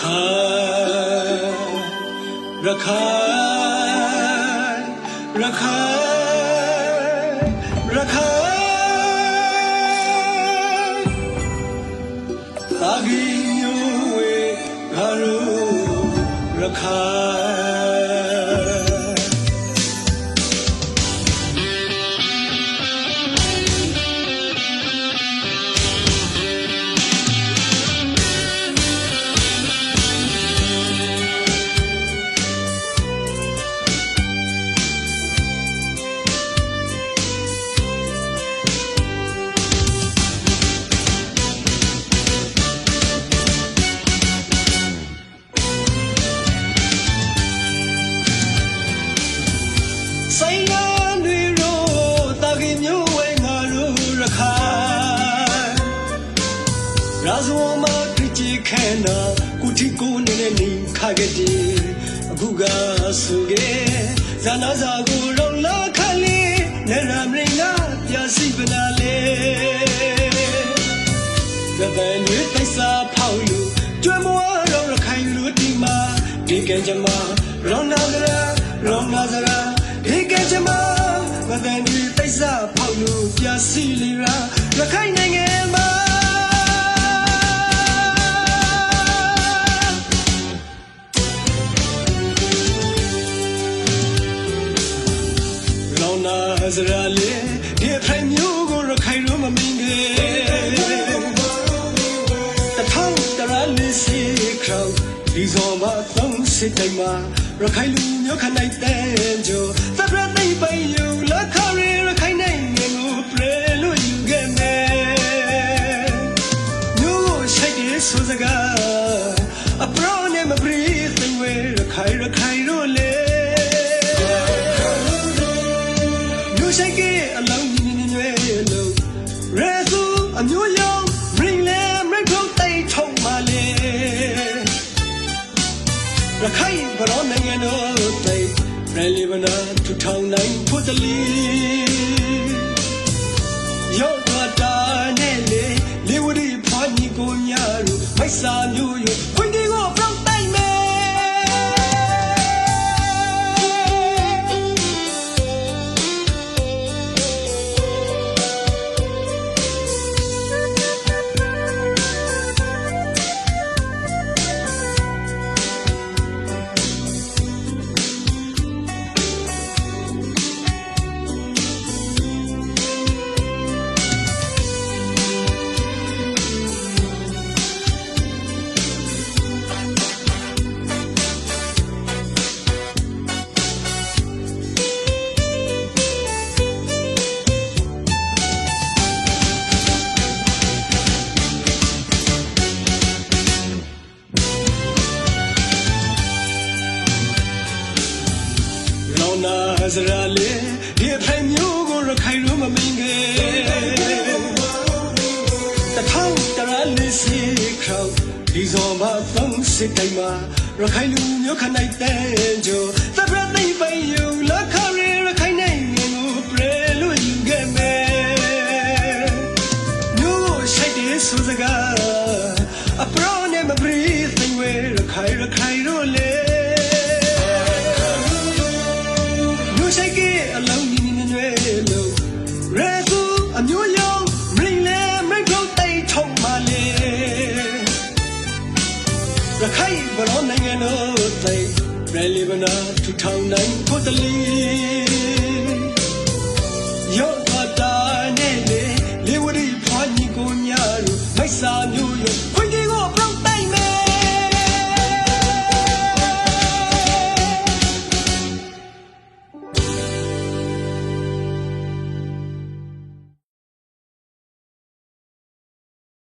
ခိုင်ရခိုင်ရခိုင် ရာဇဝမခရချီခဲနာကုတီကိုနေနေနေခါကြတဲ့အခုကဆိုခဲ့ဇာနာဇာကိုရောလာခလေးနေရမရင်ကပြစီပနာလေကတဲ့နေတိုက်စာဖောက်လို့ကျွမ်းမွားတော့ရခိုင်လူဒီမှာဒီကံကြမှာရောနာကြရောနာစရာဒီကံကြမှာကတဲ့နေတိုက်စာဖောက်လို့ပြစီလီရာရခိုင်နိုင်ငံမှာ စရာလေဒီဖိုင်မျိုးကိုရခိုင်လို့မမင်းခဲ့တထောင်တရလေးစီခေါဒီဇော်မသုံးစစ်တိုင်းမှာရခိုင်လူမျိုးခနိုင်တဲ့ကြိုသဘရသိမ့်ပိုင်ယူလခရီရခိုင်နိုင်ငယ်ကိုပရေလို့ယူခဲ့မယ်မျိုးကိုရှိုက်တဲ့ဆိုစကား လူရှိကအလုံးမြင်မြင်ရွယ်လို့ရဲသူအမျိုးရောင်မင်းလဲမင်းတို့တိတ်ထုံမလဲရခိုင်ဘရောနိုင်ငံတော်တိတ်ရလီဗနာထူထောင်နိုင်ဖို့တလီယောဂတာနဲ့လေလေဝရီဖွားညီကိုညာတို့မိုက်စာမျိုးရ စရာလေဒီဖိုင်မျိုးကိုရခိုင်လို့မမင်းခဲ့တထောင်တရလေးစီခေါဒီဇော်မသုံးစစ်တိုင်းမှာရခိုင်လူမျိုးခနိုင်တဲ့ကြိုသဘရသိမ့်ပို လို့ရဲသူအမျိုးရောင်မင်းလဲမင်းတို့တိတ်ထုံမလဲရခိုင်ဘရောနိုင်ငံတော်တိတ်ရလီဗနာထူထောင်နိုင်ဖို့တလီ